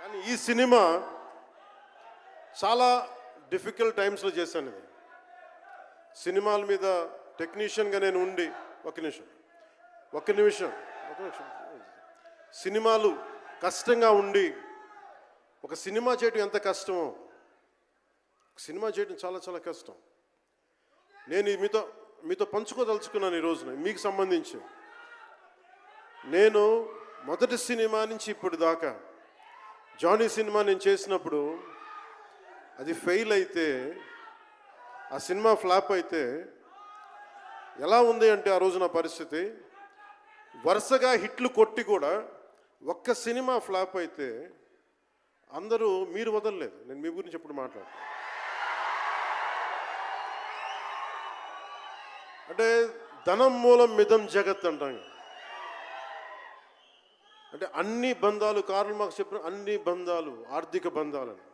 కానీ ఈ సినిమా చాలా డిఫికల్ట్ టైమ్స్లో చేశాను ఇది. సినిమాల మీద టెక్నీషియన్గా నేను ఉండి ఒక నిమిషం ఒక నిమిషం ఒక నిమిషం సినిమాలు కష్టంగా ఉండి ఒక సినిమా చేయడం ఎంత కష్టమో సినిమా చేయడం చాలా చాలా కష్టం. నేను ఈ మీతో మీతో పంచుకోదలుచుకున్నాను ఈ రోజున మీకు సంబంధించి. నేను మొదటి సినిమా నుంచి ఇప్పుడు దాకా జానీ సినిమా నేను చేసినప్పుడు అది ఫెయిల్ అయితే ఆ సినిమా ఫ్లాప్ అయితే ఎలా ఉంది అంటే ఆ రోజు నా పరిస్థితి. వరుసగా హిట్లు కొట్టి కూడా ఒక్క సినిమా ఫ్లాప్ అయితే అందరూ మీరు వదలలేదు. నేను మీ గురించి ఎప్పుడు మాట్లాడు అంటే ధనం మూలం మిదం జగత్ అంటాం కదా. అంటే అన్ని బంధాలు కారణం మాకు చెప్పిన అన్ని బంధాలు ఆర్థిక బంధాలని.